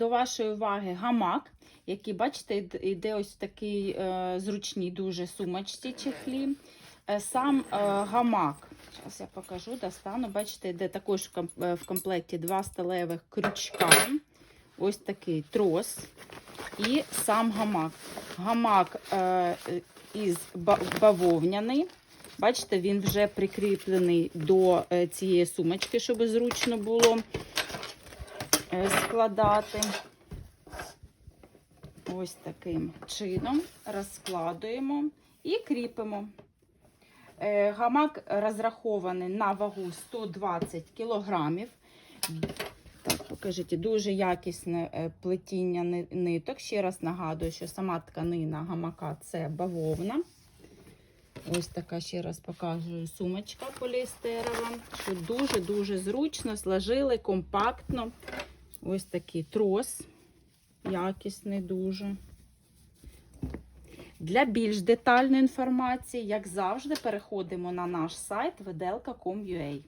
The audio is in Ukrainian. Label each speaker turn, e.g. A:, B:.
A: До вашої уваги гамак, який, бачите, йд- йде ось в такий е, зручній дуже сумочці чехлі. Е, сам е, гамак, зараз я покажу, достану. Бачите, йде також в ком- в комплекті два сталевих крючка. Ось такий трос. І сам гамак. Гамак із бавовняний. Бачите, він вже прикріплений до цієї сумочки, щоб зручно було складати. Ось таким чином розкладуємо і кріпимо. Е, Гамак розрахований на вагу 120 кілограмів. Так, покажіть, дуже якісне е, плетіння ниток. Ще раз нагадую, що сама тканина гамака це бавовна. Ось така ще раз показую сумочка поліестерова, що дуже-дуже зручно зложили, компактно. Ось такий трос, якісний дуже. Для більш детальної інформації, як завжди, переходимо на наш сайт vedelka.com.ua.